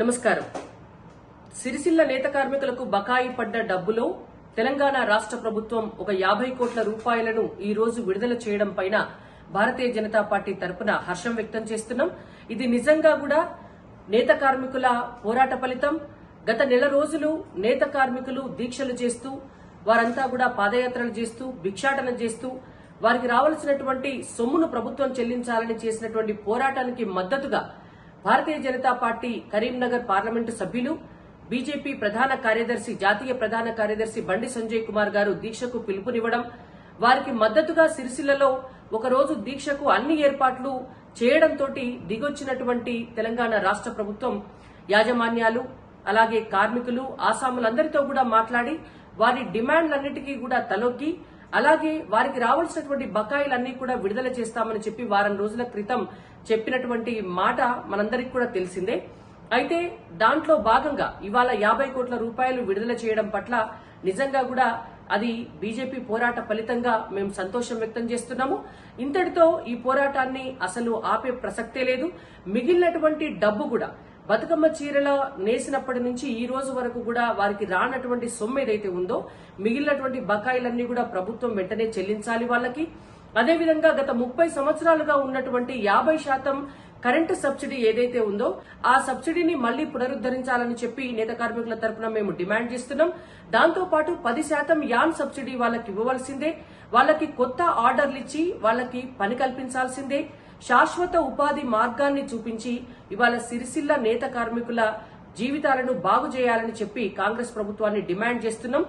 నమస్కారం. సిరిసిల్ల నేత కార్మికులకు బకాయి పడ్డ డబ్బులో తెలంగాణ రాష్ట్ర ప్రభుత్వం ఒక యాభై కోట్ల రూపాయలను ఈ రోజు విడుదల చేయడం పైన భారతీయ జనతా పార్టీ తరపున హర్షం వ్యక్తం చేస్తున్నాం. ఇది నిజంగా కూడా నేత కార్మికుల పోరాట ఫలితం. గత నెల రోజులు నేత కార్మికులు దీక్షలు చేస్తూ వారంతా కూడా పాదయాత్రలు చేస్తూ భిక్షాటన చేస్తూ వారికి రావాల్సినటువంటి సొమ్మును ప్రభుత్వం చెల్లించాలని చేసినటువంటి పోరాటానికి మద్దతుగా భారతీయ జనతా పార్టీ కరీంనగర్ పార్లమెంటు సభ్యులు బీజేపీ ప్రధాన కార్యదర్శి జాతీయ ప్రధాన కార్యదర్శి బండి సంజయ్ కుమార్ గారు దీక్షకు పిలుపునివ్వడం వారికి మద్దతుగా సిరిసిల్లలో ఒకరోజు దీక్షకు అన్ని ఏర్పాట్లు చేయడంతో దిగొచ్చినటువంటి తెలంగాణ రాష్ట్ర ప్రభుత్వం యాజమాన్యాలు అలాగే కార్మికులు ఆసాములందరితో కూడా మాట్లాడి వారి డిమాండ్లన్నిటికీ కూడా తలొగ్గి అలాగే వారికి రావాల్సినటువంటి బకాయిలన్నీ కూడా విడుదల చేస్తామని చెప్పి వారం రోజుల క్రితం చెప్పినటువంటి మాట మనందరికి కూడా తెలిసిందే. అయితే దాంట్లో భాగంగా ఇవాళ యాభై కోట్ల రూపాయలు విడుదల చేయడం పట్ల నిజంగా కూడా అది బీజేపీ పోరాట ఫలితంగా మేము సంతోషం వ్యక్తం చేస్తున్నాము. ఇంతటితో ఈ పోరాటాన్ని అసలు ఆపే ప్రసక్తే లేదు. మిగిలినటువంటి డబ్బు కూడా బతుకమ్మ చీరల నేసినప్పటి నుంచి ఈ రోజు వరకు కూడా వారికి రానటువంటి సొమ్ము ఏదైతే ఉందో మిగిలినటువంటి బకాయిలన్నీ కూడా ప్రభుత్వం వెంటనే చెల్లించాలి వాళ్ళకి. అదేవిధంగా గత ముప్పై సంవత్సరాలుగా ఉన్నటువంటి యాభై శాతం కరెంటు సబ్సిడీ ఏదైతే ఉందో ఆ సబ్సిడీని మళ్ళీ పునరుద్దరించాలని చెప్పి నేత కార్మికుల తరపున మేము డిమాండ్ చేస్తున్నాం. దాంతో పాటు పది శాతం యాన్ సబ్సిడీ వాళ్ళకి ఇవ్వవలసిందే. వాళ్ళకి కొత్త ఆర్డర్లు ఇచ్చి వాళ్ళకి పని కల్పించాల్సిందే. శాశ్వత ఉపాధి మార్గాన్ని చూపించి ఇవాళ సిరిసిల్ల నేత కార్మికుల జీవితాలను బాగు చేయాలని చెప్పి కాంగ్రెస్ ప్రభుత్వాన్ని డిమాండ్ చేస్తున్నాం.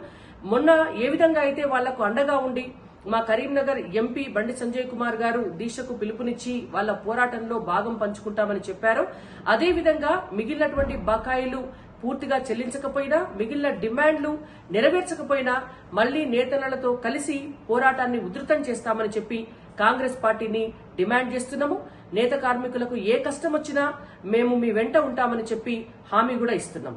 మొన్న ఏ విధంగా అయితే వాళ్ళకు అండగా ఉండి మా కరీంనగర్ ఎంపీ బండి సంజయ్ కుమార్ గారు దీక్షకు పిలుపునిచ్చి వాళ్ళ పోరాటంలో భాగం పంచుకుంటామని చెప్పారు. అదేవిధంగా మిగిలినటువంటి బకాయిలు పూర్తిగా చెల్లించకపోయినా మిగిలిన డిమాండ్లు నెరవేర్చకపోయినా మళ్ళీ నేతలతో కలిసి పోరాటాన్ని ఉధృతం చేస్తామని చెప్పి కాంగ్రెస్ పార్టీని డిమాండ్ చేస్తున్నాము. నేత కార్మికులకు ఏ కష్టం వచ్చినా మేము మీ వెంట ఉంటామని చెప్పి హామీ కూడా ఇస్తున్నాం.